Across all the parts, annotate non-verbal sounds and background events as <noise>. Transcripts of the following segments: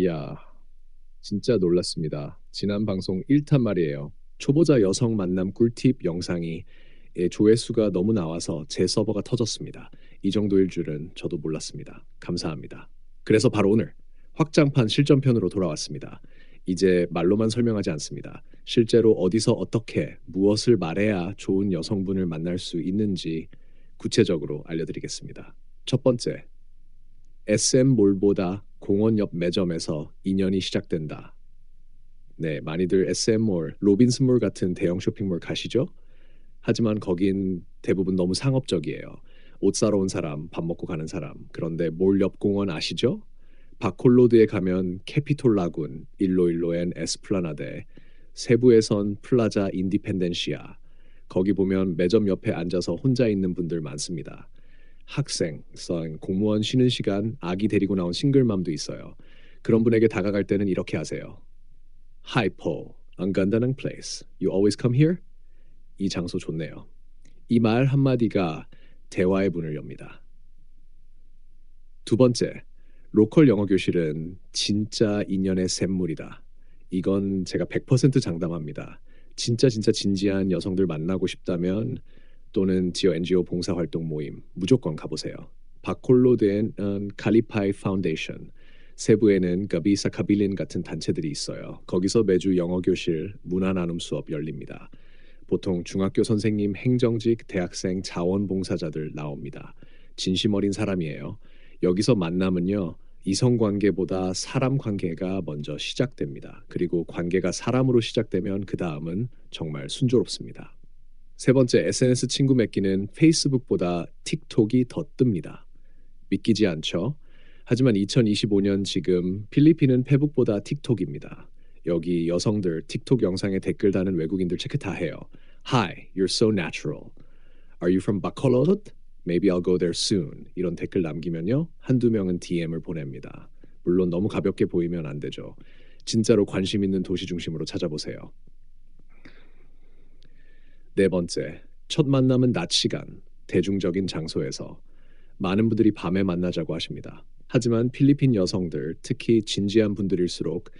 이야, 진짜 놀랐습니다. 지난 방송 1탄 말이에요. 초보자 여성 만남 꿀팁 영상이 예, 조회수가 너무 나와서 제 서버가 터졌습니다. 이 정도일 줄은 저도 몰랐습니다. 감사합니다. 그래서 바로 오늘 확장판 실전편으로 돌아왔습니다. 이제 말로만 설명하지 않습니다. 실제로 어디서 어떻게 무엇을 말해야 좋은 여성분을 만날 수 있는지 구체적으로 알려드리겠습니다. 첫 번째, SM몰보다 공원 옆 매점에서 인연이 시작된다. 네, 많이들 SM몰, 로빈스몰 같은 대형 쇼핑몰 가시죠? 하지만 거긴 대부분 너무 상업적이에요. 옷 사러 온 사람, 밥 먹고 가는 사람. 그런데 몰 옆 공원 아시죠? 바콜로드에 가면 캐피톨 라군, 일로일로엔 에스플라나데, 세부에선 플라자 인디펜덴시아. 거기 보면 매점 옆에 앉아서 혼자 있는 분들 많습니다. 학생, 선, 공무원 쉬는 시간 아기 데리고 나온 싱글맘도 있어요. 그런 분에게 다가갈 때는 이렇게 하세요. Hi Paul, ganda ng place. You always come here? 이 장소 좋네요. 이 말 한마디가 대화의 문을 엽니다. 두 번째, 로컬 영어 교실은 진짜 인연의 샘물이다. 이건 제가 100% 장담합니다. 진짜 진짜 진지한 여성들 만나고 싶다면 또는 지어 NGO 봉사활동 모임 무조건 가보세요. 바콜로드엔 칼리파이 파운데이션 세부에는 가비사 카빌린 같은 단체들이 있어요. 거기서 매주 영어 교실 문화 나눔 수업 열립니다. 보통 중학교 선생님, 행정직, 대학생, 자원봉사자들 나옵니다. 진심 어린 사람이에요. 여기서 만남은요. 이성 관계보다 사람 관계가 먼저 시작됩니다. 그리고 관계가 사람으로 시작되면 그 다음은 정말 순조롭습니다. 세 번째 SNS 친구 맺기는 페이스북보다 틱톡이 더 뜹니다. 믿기지 않죠? 하지만 2025년 지금 필리핀은 페북보다 틱톡입니다. 여기 여성들 틱톡 영상에 댓글 다는 외국인들 체크 다 해요. Hi, you're so natural. Are you from Bacolod? Maybe I'll go there soon. 이런 댓글 남기면요. 한두 명은 DM을 보냅니다. 물론 너무 가볍게 보이면 안 되죠. 진짜로 관심 있는 도시 중심으로 찾아보세요. 네 번째, 첫 만남은 낮 시간, 대중적인 장소에서 많은 분들이 밤에 만나자고 하십니다. 하지만 필리핀 여성들, 특히 진지한 분들일수록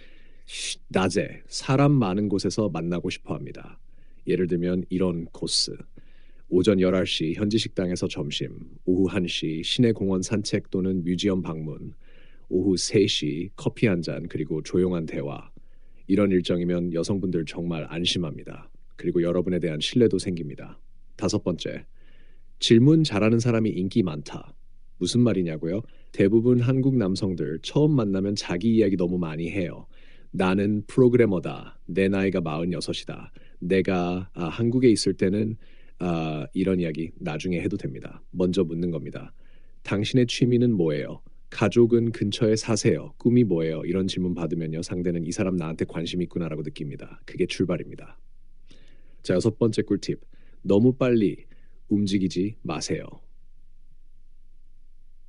낮에 사람 많은 곳에서 만나고 싶어 합니다. 예를 들면 이런 코스. 오전 11시 현지 식당에서 점심, 오후 1시 시내 공원 산책 또는 뮤지엄 방문, 오후 3시 커피 한 잔 그리고 조용한 대화. 이런 일정이면 여성분들 정말 안심합니다. 그리고 여러분에 대한 신뢰도 생깁니다. 다섯 번째, 질문 잘하는 사람이 인기 많다. 무슨 말이냐고요? 대부분 한국 남성들 처음 만나면 자기 이야기 너무 많이 해요. 나는 프로그래머다. 내 나이가 46이다. 내가 아, 한국에 있을 때는 아, 이런 이야기 나중에 해도 됩니다. 먼저 묻는 겁니다. 당신의 취미는 뭐예요? 가족은 근처에 사세요. 꿈이 뭐예요? 이런 질문 받으면요. 상대는 이 사람 나한테 관심 있구나라고 느낍니다. 그게 출발입니다. 자, 여섯 번째 꿀팁. 너무 빨리 움직이지 마세요.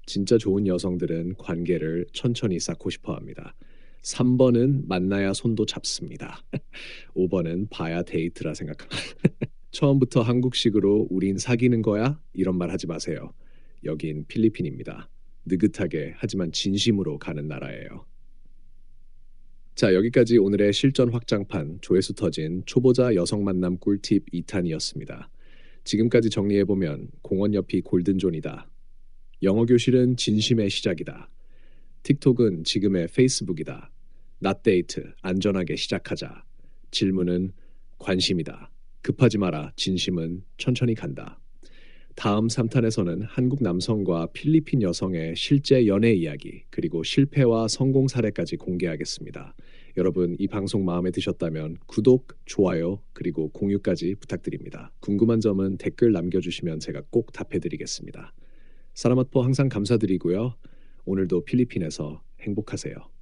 진짜 좋은 여성들은 관계를 천천히 쌓고 싶어 합니다. 3번은 만나야 손도 잡습니다. <laughs> 5번은 봐야 데이트라 생각합니다. <laughs> 처음부터 한국식으로 우린 사귀는 거야? 이런 말 하지 마세요. 여긴 필리핀입니다. 느긋하게 하지만 진심으로 가는 나라예요. 자, 여기까지 오늘의 실전 확장판 조회수 터진 초보자 여성 만남 꿀팁 2탄이었습니다. 지금까지 정리해보면 공원 옆이 골든존이다. 영어 교실은 진심의 시작이다. 틱톡은 지금의 페이스북이다. 낮데이트 안전하게 시작하자. 질문은 관심이다. 급하지 마라. 진심은 천천히 간다. 다음 3탄에서는 한국 남성과 필리핀 여성의 실제 연애 이야기 그리고 실패와 성공 사례까지 공개하겠습니다. 여러분 이 방송 마음에 드셨다면 구독, 좋아요 그리고 공유까지 부탁드립니다. 궁금한 점은 댓글 남겨주시면 제가 꼭 답해드리겠습니다. 사라맛포 항상 감사드리고요. 오늘도 필리핀에서 행복하세요.